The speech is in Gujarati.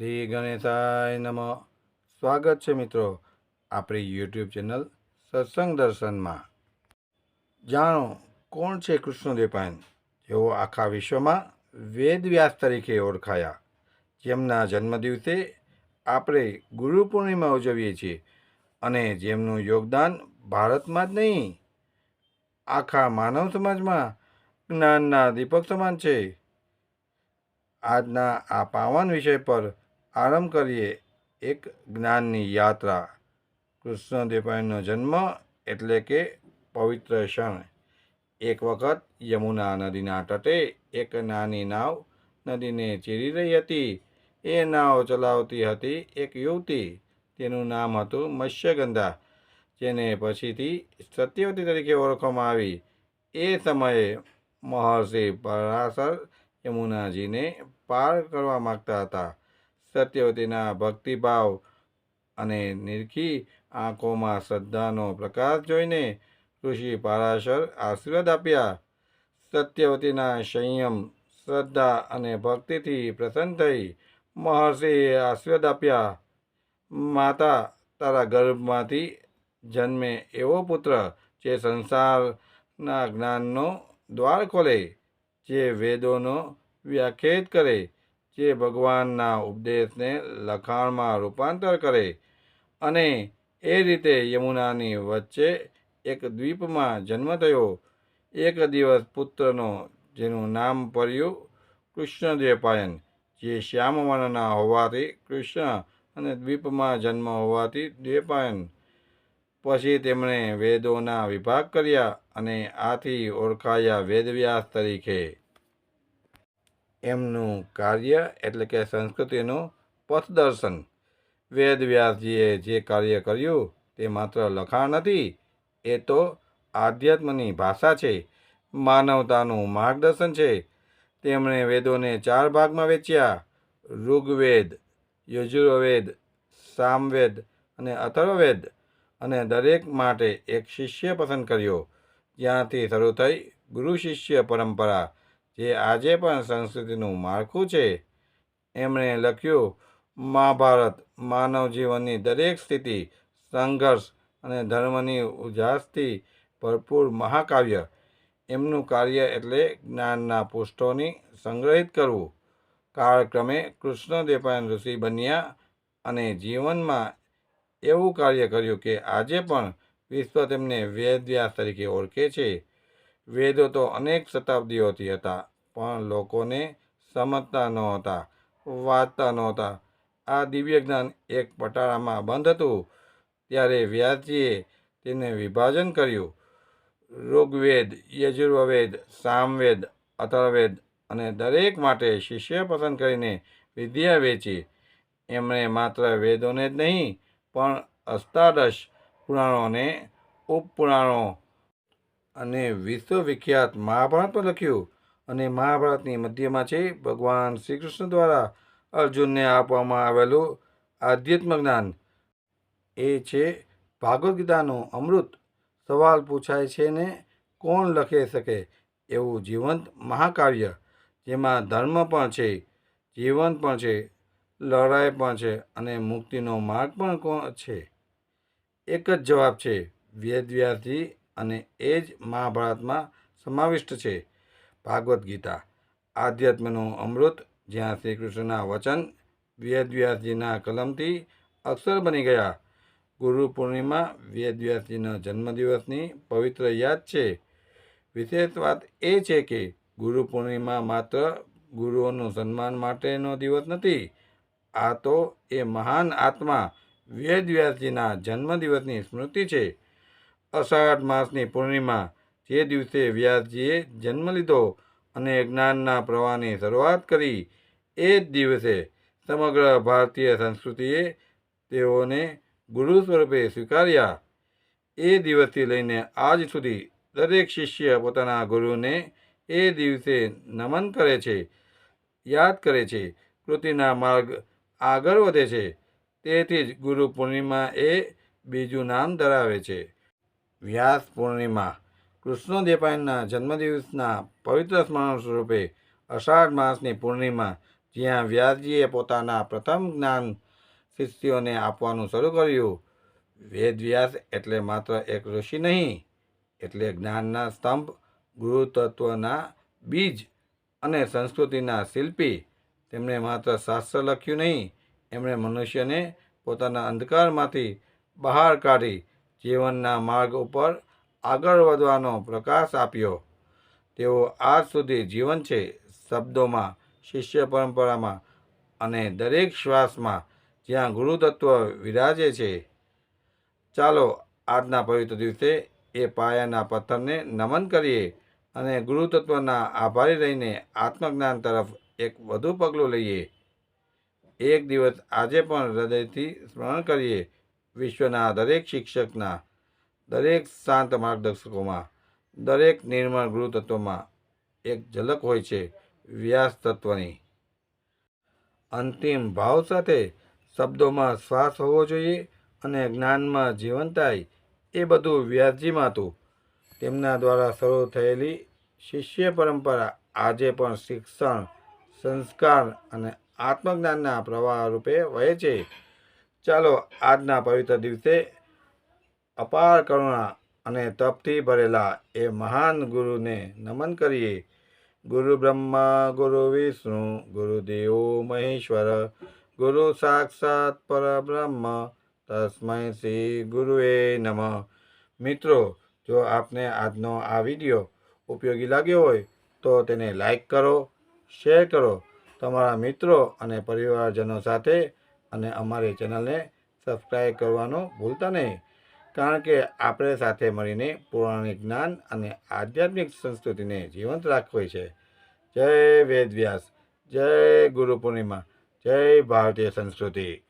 શ્રી ગણેશાય નમ. સ્વાગત છે મિત્રો આપણી યુટ્યુબ ચેનલ સત્સંગ દર્શનમાં. જાણો, કોણ છે કૃષ્ણદેપાયન જેઓ આખા વિશ્વમાં વેદવ્યાસ તરીકે ઓળખાયા. જેમના જન્મદિવસે આપણે ગુરુ પૂર્ણિમા ઉજવીએ છીએ અને જેમનું યોગદાન ભારતમાં જ નહીં, આખા માનવ સમાજમાં જ્ઞાનના દીપક સમાન છે. આજના આ પાવન વિષય પર આરંભ કરીએ એક જ્ઞાનની યાત્રા. કૃષ્ણદેવપાયનનો જન્મ એટલે કે પવિત્ર ક્ષણ. એક વખત યમુના નદીના તટે એક નાની નાવ નદીને ચીરી રહી હતી. એ નાવ ચલાવતી હતી એક યુવતી. તેનું નામ હતું મત્સ્યગંધા, જેને પછીથી સત્યવતી તરીકે ઓળખવામાં આવી. એ સમયે મહર્ષિ પરાશર યમુનાજીને પાર કરવા માગતા હતા. સત્યવતીના ભક્તિભાવ અને નિરખી આંખોમાં શ્રદ્ધાનો પ્રકાશ જોઈને ઋષિ પારાશર આશીર્વાદ આપ્યા. સત્યવતીના સંયમ, શ્રદ્ધા અને ભક્તિથી પ્રસન્ન થઈ મહર્ષિએ આશીર્વાદ આપ્યા. માતા, તારા ગર્ભમાંથી જન્મે એવો પુત્ર જે સંસારના જ્ઞાનનો દ્વાર ખોલે, જે વેદોનો વ્યાખ્યાયિત કરે જે ભગવાનના ઉપદેશને લખાણમાં રૂપાંતર કરે અને એ રીતે યમુનાની વચ્ચે એક દ્વીપમાં જન્મ થયો. એક દિવસ પુત્રનો, જેનું નામ પડ્યું કૃષ્ણદેપાયન જે શ્યામ વર્ણના હોવાથી કૃષ્ણ અને દ્વીપમાં જન્મ હોવાથી દેપાયન પછી તેમણે વેદોના વિભાગ કર્યા અને આથી ઓળખાયા વેદવ્યાસ તરીકે. એમનું કાર્ય એટલે કે સંસ્કૃતિનું પથદર્શન. વેદવ્યાસજીએ જે કાર્ય કર્યું તે માત્ર લખાણ નથી, એ તો આધ્યાત્મની ભાષા છે, માનવતાનું માર્ગદર્શન છે. તેમણે વેદોને ચાર ભાગમાં વેચ્યા ઋગ્વેદ, યજુર્વેદ, સામવેદ અને અથર્વવેદ, અને દરેક માટે એક શિષ્ય પસંદ કર્યો. જ્યાંથી શરૂ થઈ ગુરુ શિષ્ય પરંપરા જે આજે પણ સંસ્કૃતિનું માળખું છે, એમણે લખ્યું, મહાભારત માનવ જીવનની દરેક સ્થિતિ, સંઘર્ષ અને ધર્મની ઉજાસથી ભરપૂર મહાકાવ્ય. એમનું કાર્ય એટલે જ્ઞાનના પુષ્ઠોની સંગ્રહિત કરવું. કાળક્રમે કૃષ્ણદેપાયન ઋષિ બન્યા અને જીવનમાં એવું કાર્ય કર્યું કે આજે પણ વિશ્વ તેમને વેદવ્યાસ તરીકે ઓળખે છે. વેદો તો અનેક શતાબ્દીઓથી હતા, પણ લોકોને સમજતા નહોતા, વાંચતા નહોતા. આ દિવ્ય જ્ઞાન એક પટાળામાં બંધ હતું, ત્યારે વ્યાસજીએ તેને વિભાજન કર્યું. ઋગ્વેદ, યજુર્વેદ, સામવેદ, અથર્વેદ અને દરેક માટે શિષ્ય પસંદ કરીને વિદ્યા વેચી. એમણે માત્ર વેદોને જ નહીં, પણ અષ્ટાદશ પુરાણોને, ઉપપુરાણો અને વિશ્વવિખ્યાત મહાભારત પણ લખ્યું અને મહાભારતની મધ્યમાં છે ભગવાન શ્રી કૃષ્ણ દ્વારા અર્જુનને આપવામાં આવેલું આધ્યાત્મ જ્ઞાન. એ છે ભાગવદ્ ગીતાનું અમૃત. સવાલ પૂછાય છે ને કોણ લખી શકે એવું જીવંત મહાકાવ્ય, જેમાં ધર્મ પણ છે, જીવન પણ છે, લડાઈ પણ છે અને મુક્તિનો માર્ગ પણ કોણ છે. એક જ જવાબ છે વેદવ્યાસજી અને એ જ મહાભારતમાં સમાવિષ્ટ છે. ભાગવદ્ ગીતા, આધ્યાત્મનું અમૃત, જ્યાં શ્રી કૃષ્ણના વચન, વેદવ્યાસજીના કલમથી અક્ષર બની ગયા. ગુરુ પૂર્ણિમા, વેદવ્યાસજીના જન્મદિવસની પવિત્ર યાદ છે. વિશેષ વાત એ છે કે ગુરુ પૂર્ણિમા માત્ર ગુરુઓનું સન્માન માટેનો દિવસ નથી. આ તો એ મહાન આત્મા વેદવ્યાસજીના જન્મદિવસની સ્મૃતિ છે. અષાઢ માસની પૂર્ણિમા જે દિવસે વ્યાસજીએ જન્મ લીધો અને જ્ઞાનના પ્રવાહની શરૂઆત કરી, એ જ દિવસે સમગ્ર ભારતીય સંસ્કૃતિએ તેઓને ગુરુ સ્વરૂપે સ્વીકાર્યા. એ દિવસથી લઈને આજ સુધી દરેક શિષ્ય પોતાના ગુરુને એ દિવસે નમન કરે છે, યાદ કરે છે, કૃતિના માર્ગ આગળ વધે છે. તેથી જ ગુરુ પૂર્ણિમા એ બીજું નામ ધરાવે છે. વ્યાસ પૂર્ણિમા. કૃષ્ણદેપાયનના જન્મદિવસના પવિત્ર સ્મરણ સ્વરૂપે અષાઢ માસની પૂર્ણિમા, જ્યાં વ્યાસજીએ પોતાના પ્રથમ જ્ઞાન શિષ્યોને આપવાનું શરૂ કર્યું. વેદવ્યાસ એટલે માત્ર એક ઋષિ નહીં, એટલે જ્ઞાનના સ્તંભ, ગુરુતત્વના બીજ અને સંસ્કૃતિના શિલ્પી. તેમણે માત્ર શાસ્ત્ર લખ્યું નહીં, એમણે મનુષ્યને પોતાના અંધકારમાંથી બહાર કાઢી જીવનના માર્ગ ઉપર આગળ વધવાનો પ્રકાશ આપ્યો. તેઓ આજ સુધી જીવન છે શબ્દોમાં, શિષ્ય પરંપરામાં અને દરેક શ્વાસમાં જ્યાં ગુરુતત્વ વિરાજે છે. ચાલો આજના પવિત્ર દિવસે એ પાયાના પથ્થરને નમન કરીએ અને ગુરુતત્વના આભારી રહીને આત્મજ્ઞાન તરફ એક વધુ પગલું લઈએ. એક દિવસ આજે પણ હૃદયથી સ્મરણ કરીએ. વિશ્વના દરેક શિક્ષકના, દરેક શાંત માર્ગદર્શકોમાં, દરેક ગુરુ તત્વમાં એક ઝલક હોય છે વ્યાસ તત્વની. અંતિમ ભાવ સાથે શબ્દોમાં શ્વાસ હોવો જોઈએ અને જ્ઞાનમાં જીવંતાઈ એ બધું વ્યાસજીમાં હતું તેમના દ્વારા શરૂ થયેલી શિષ્ય પરંપરા આજે પણ શિક્ષણ, સંસ્કાર અને આત્મજ્ઞાનના પ્રવાહ રૂપે વહે છે. ચાલો, આજના પવિત્ર દિવસે અપાર કરુણા અને તપથી ભરેલા એ મહાન ગુરુને નમન કરીએ. ગુરુ બ્રહ્મા, ગુરુ વિષ્ણુ ગુરુદેવો મહેશ્વર, ગુરુ સાક્ષાત પરબ્રહ્મ તસ્મૈ શ્રી ગુરુએ નમઃ. મિત્રો, જો આપને આજનો આ વીડિયો ઉપયોગી લાગ્યો હોય, તો તેને લાઈક કરો, શેર કરો. તમારા મિત્રો અને પરિવારજનો સાથે અને અમારી ચેનલને સબસ્ક્રાઈબ કરવાનું ભૂલતા નહીં. કારણ કે આપણે સાથે મળીને પૌરાણિક જ્ઞાન અને આધ્યાત્મિક સંસ્કૃતિને જીવંત રાખવી છે. જય વેદવ્યાસ, જય ગુરુ પૂર્ણિમા, જય ભારતીય સંસ્કૃતિ.